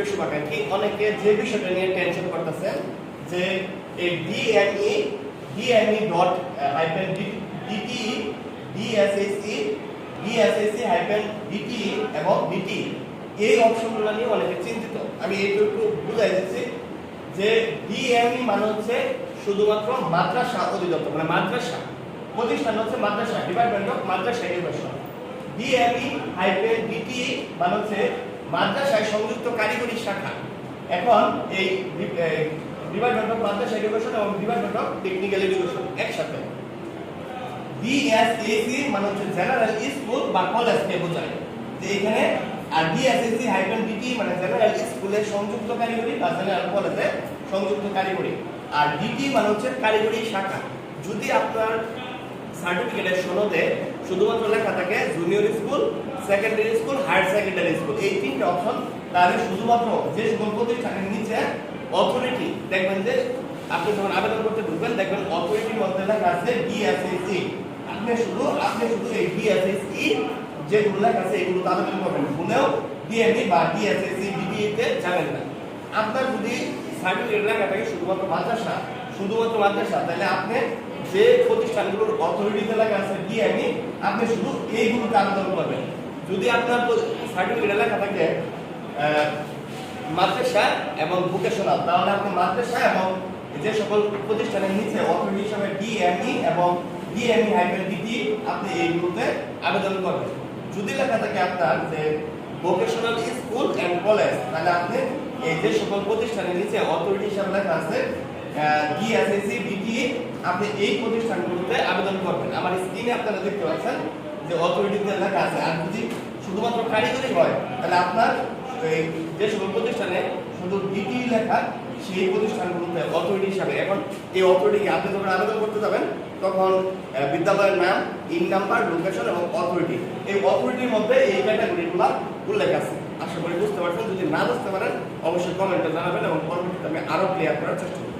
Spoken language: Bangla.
প্রিয় শুভাকাঙ্ক্ষী অনেকে যে বিষয়টা নিয়ে টেনশন করতেছেন, যে এই D M E D M E dot hyphen D T D S S E D S S C hyphen D T এবং ডিটি এই অপশনগুলো নিয়ে অনেকে চিন্তিত। আমি এইটুকু বুঝাই দিচ্ছি যে ডিএমই মানে হচ্ছে শুধুমাত্র মাদ্রাসা অধিদপ্তর মানে মাদ্রাসা। প্রতিষ্ঠান হচ্ছে মাদ্রাসা department of Madrasa education D M E hyphen D T মানে হচ্ছে মাদ্রাসায় সংযুক্ত কারিগরি শাখা। এখন এই ডিপার্টমেন্ট অফ মাদ্রাসা এডুকেশন এবং ডিপার্টমেন্ট অফ টেকনিক্যাল এডুকেশন একসাথে। ডিএসএসি মানে হচ্ছে জেনারেল স্কুল বা কলেজকে বোঝায়। যে এখানে, আর D S S C hyphen D T মানে জেনারেল স্কুলে সংযুক্ত কারিগরি বা জেনারেল কলেজে সংযুক্ত কারিগরি। আর ডিটি মানে হচ্ছে কারিগরি শাখা। যদি আপনার সার্টিফিকেটের সনদে শুধুমাত্র লেখা থাকে junior school secondary school higher secondary school এই তিনটে অপশন তাহলে শুধুমাত্র যে সকল প্রতিষ্ঠানের নিচে অথরিটি দেখবেন যে আপনি যখন আবেদন করতে ঢুকবেন, দেখবেন অথরিটির মধ্যে লেখা আছে ডিএসএসি আপনি শুধু আপনি শুধু এই ডিএসএসই যেগুলো লেখা আছে, এগুলো আবেদন করবেন ভুলেও ডিএমই বা ডিএসএসি ডিডিতে যাবেন না। আপনার যদি মাদ্রাসা যে এবং যে সকল প্রতিষ্ঠানের নিচে অথরিটি হিসাবে ডিএমই এবং ডিএমই হাইফেন ডিটি আপনি এইগুলোতে আবেদন করবেন। যদি লেখা থাকে আপনার যে ভোকেশনাল স্কুল অ্যান্ড কলেজ তাহলে আপনি এই যে সকল প্রতিষ্ঠানের নিচে অথরিটি হিসাবে লেখা আছে ডিএসএসসি ডিটি আপনি এই প্রতিষ্ঠানগুলোতে আবেদন করবেন। আমার স্ক্রিনে আপনারা দেখতে পাচ্ছেন যে অথরিটিতে লেখা আছে। আর যদি শুধুমাত্র কারিগরি হয়, তাহলে আপনার যে সকল প্রতিষ্ঠানে শুধু ডিটি লেখা, সেই প্রতিষ্ঠানগুলোতে অথরিটি হিসাবে। এখন এই অথরিটিকে আপনি যখন আবেদন করতে যাবেন, তখন বিদ্যালয়ের নাম ইন নাম্বার লোকেশন এবং অথরিটি এই অথরিটির মধ্যে এই ক্যাটাগরিগুলো উল্লেখ আছে। আশা করি বুঝতে পারছেন। যদি না বুঝতে পারেন, অবশ্যই কমেন্টে জানাবেন এবং পরবর্তীতে আমি আরও ক্লিয়ার করার চেষ্টা করব।